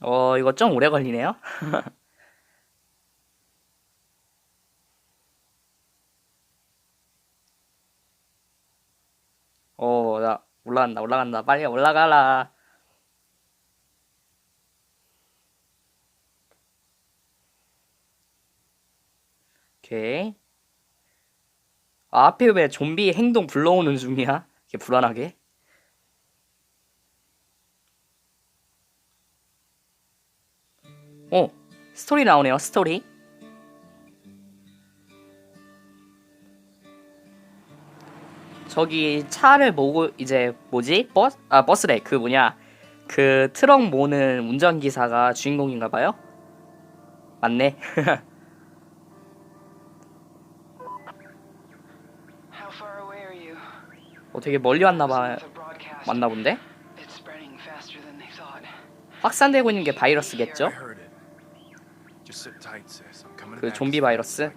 어, 이거 좀 오래 걸리네요. 어, 나 올라간다, 올라간다. 빨리 올라가라. 오케이. 아, 앞에 왜 좀비 행동 불러오는 중이야? 이렇게 불안하게. 어, 스토리 나오네요, 스토리. 저기 차를 모고 이제 뭐지? 버스? 아, 버스래. 그 뭐냐? 그 트럭 모는 운전기사가 주인공인가 봐요? 맞네. How far away are you? 어, 되게 멀리 왔나 봐. The broadcast. 맞나 본데? It's spreading faster than they thought. 확산되고 있는 게 바이러스겠죠? 그 좀비 바이러스?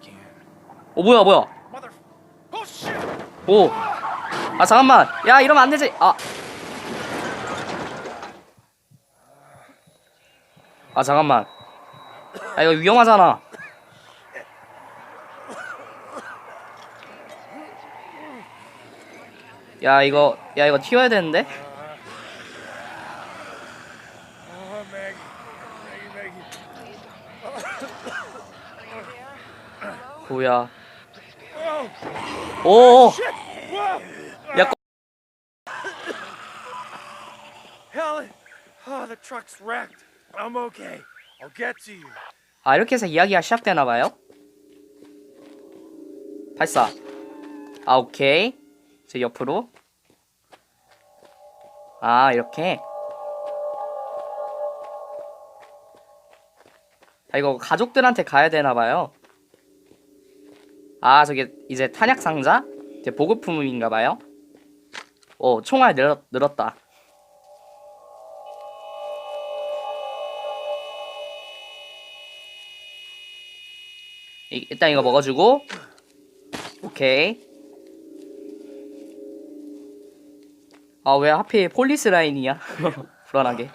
어, 뭐야, 뭐야? Oh shit! 오. 아, 잠깐만. 야, 이러면 안 되지. 아. 아, 잠깐만. 아, 이거 위험하잖아. 야, 이거, 야, 이거 튀어야 되는데? Oh, Maggie. Maggie, Maggie. 뭐야. Oh 오! shit! Whoa! 야! Oh. 아, 이렇게 해서 이야기가 시작되나 봐요? 발사. 아, 오케이. 저 옆으로. 아, 이렇게. 아, 이거 가족들한테 가야 되나 봐요. 아, 저게 이제 탄약 상자? 이제 보급품인가 봐요. 오, 총알 늘었, 늘었다. 이- 일단 이거 먹어주고 오케이 아 왜 하필 폴리스 라인이야 불안하게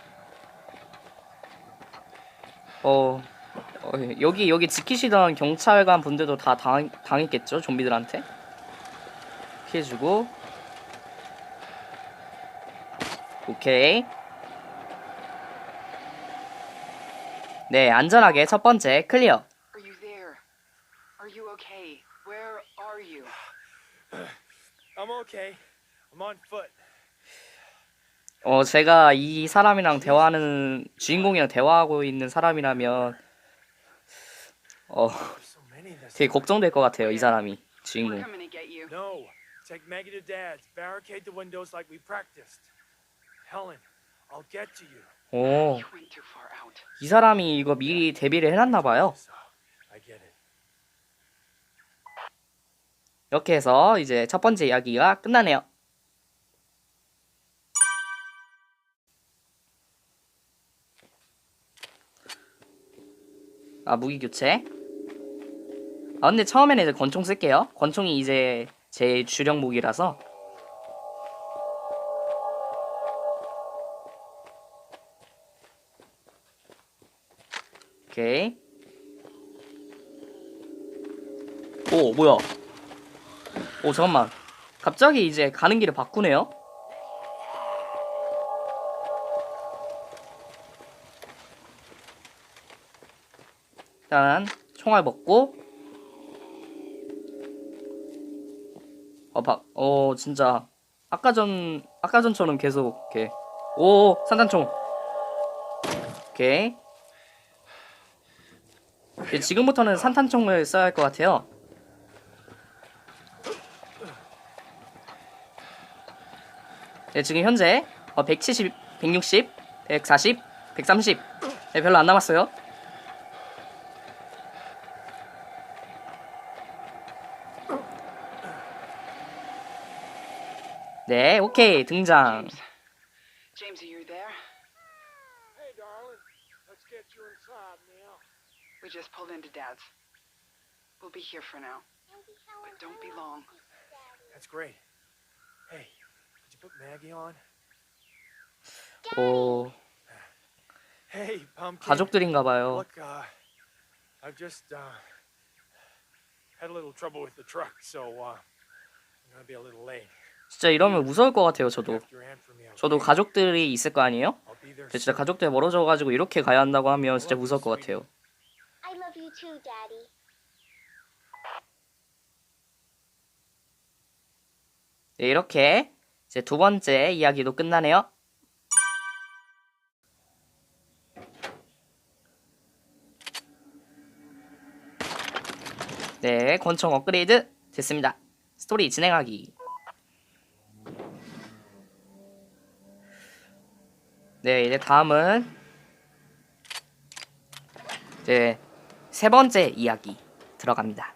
어, 어 여기 여기 지키시던 경찰관 분들도 다 당, 당했겠죠 좀비들한테 피해주고 오케이 네 안전하게 첫 번째 클리어 Are you there? Are you okay? Where are you? I'm okay. I'm on foot. 어, 제가 이 사람이랑 대화하는 주인공이랑 대화하고 있는 사람이라면 어. 되게 걱정될 것 같아요. 이 사람이 주인공. We're coming to get you. No. Take Maggie to Dad's. Barricade the windows like we practiced. Helen, I'll get to you. 오, You went too far out. 이 사람이 이거 미리 대비를 해놨나 봐요. So, I get it. 이렇게 해서 이제 첫 번째 이야기가 끝나네요. 아, 무기 교체. 아, 근데 처음에는 이제 권총 쓸게요. 권총이 이제 제 주력 무기라서. 오케이. 오, 뭐야. 오, 잠깐만. 갑자기 이제 가는 길을 바꾸네요? 일단, 총알 먹고. 어, 바, 어, 진짜. 아까 전, 아까 전처럼 계속, 이렇게. 오, 산탄총. 오케이. 이제 지금부터는 산탄총을 써야 할 것 같아요. 네, 지금 현재 어, 170, 160, 140, 130. 네, 별로 안 남았어요. 네, 오케이 등장. James. James, are you there? Hey, darling. Let's get you inside now. We just pulled into Dad's. We'll be here for now. But don't be long. That's great. Hey, did you put Maggie on? 오, Hey, pumpkin. 가족들인가 봐요. Look, uh, I've just uh, had a little trouble with the truck, so uh, I'm gonna be a little late. 진짜 이러면 무서울 것 같아요, 저도. 저도 가족들이 있을 거 아니에요? 진짜. 가족들 멀어져가지고 이렇게 가야 한다고 하면 진짜 무서울 것 같아요. 네, 이렇게 이제 두 번째 이야기도 끝나네요. 네, 권총 업그레이드 됐습니다. 스토리 진행하기. 네, 이제 다음은 이제 세 번째 이야기 들어갑니다.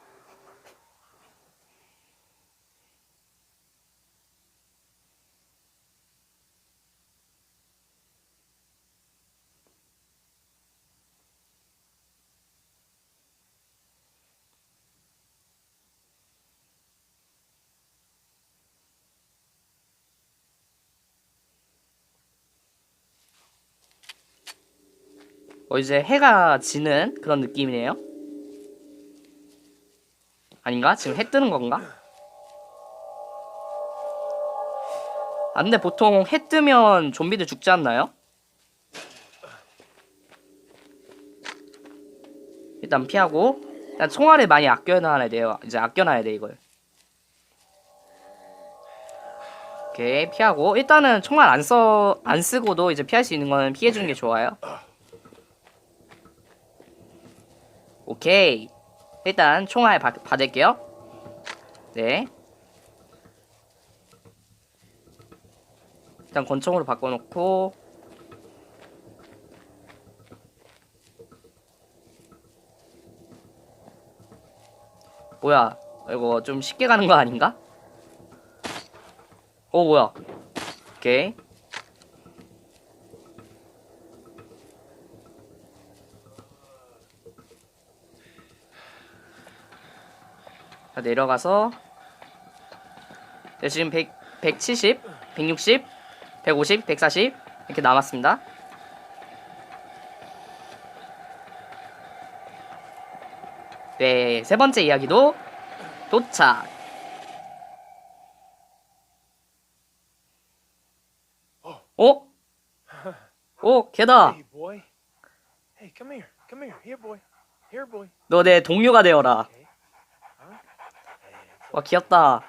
어, 이제 해가 지는 그런 느낌이네요. 아닌가? 지금 해 뜨는 건가? 아, 근데 보통 해 뜨면 좀비들 죽지 않나요? 일단 피하고 일단 총알을 많이 아껴놔야 돼요. 이제 아껴놔야 돼 이걸. 오케이 피하고 일단은 총알 안 써 안 쓰고도 이제 피할 수 있는 거는 피해 주는 게 좋아요. 오케이. 일단 총알 받, 받을게요. 네. 일단 권총으로 바꿔놓고 뭐야 이거 좀 쉽게 가는 거 아닌가? 어 뭐야 오케이 내려가서 네, 지금 100, 170, 160, 150, 140 이렇게 남았습니다. 네, 세 번째 이야기도 도착. 어? 오, 걔다. Hey, boy. Hey, come here. Come here. Here, boy. Here, boy. 너내 동료가 되어라. 와, 귀엽다.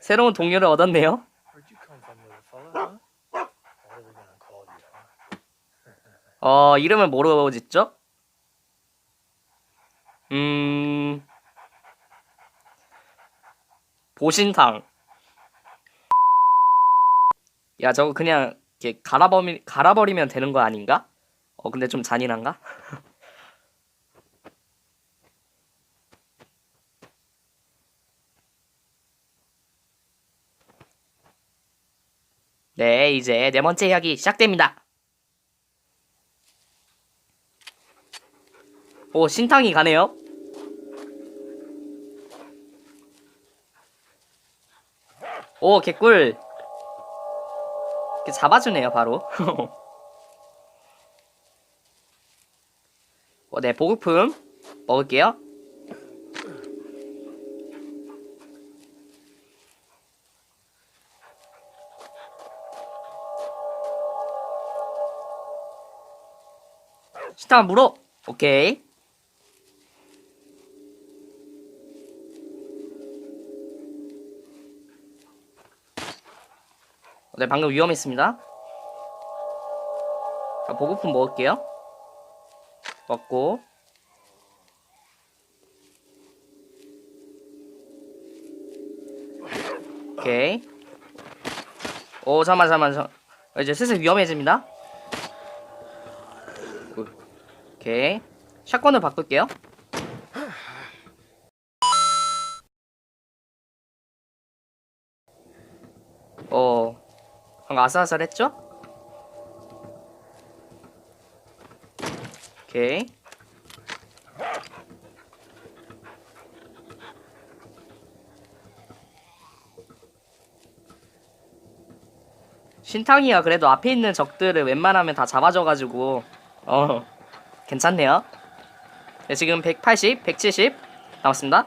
새로운 동료를 얻었네요. 어, 이름을 뭐로 짓죠? 음, 보신탕. 야, 저거 그냥 이렇게 갈아버리, 갈아버리면 되는 거 아닌가? 어, 근데 좀 잔인한가? 네, 이제 네 번째 이야기 시작됩니다. 오, 신탕이 가네요. 오, 개꿀. 이렇게 잡아주네요, 바로. 네, 보급품 먹을게요. 신탕 물어. 오케이. 네, 방금 위험했습니다. 자, 보급품 먹을게요. 먹고. 오케이. 오, 잠깐만, 잠깐만, 잠 어, 이제 슬슬 위험해집니다. 오케이. 샷건을 바꿀게요. 어, 방금 아슬아슬했죠? 오케이. 신탕이가 그래도 앞에 있는 적들을 웬만하면 다 잡아줘가지고 어 괜찮네요. 네, 지금 180, 170 남았습니다.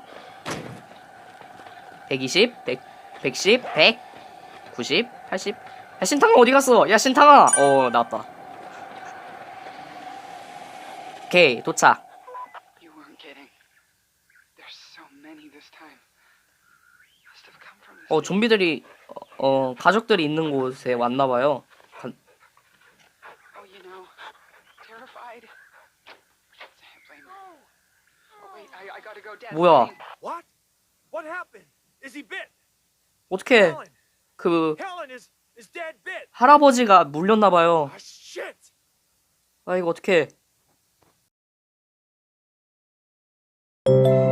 120, 100, 110, 100, 90, 80. 야 신탕아 어디 갔어? 야 신탕아. 어 나왔다. 오케이 도착. 어 좀비들이 어, 어 가족들이 있는 곳에 왔나 봐요. 가- Oh. Oh, 뭐야? 어떻게! 그 Helen is is dead bit. 할아버지가 물렸나 봐요. Ah, shit! 아 이거 어떻게 Thank you.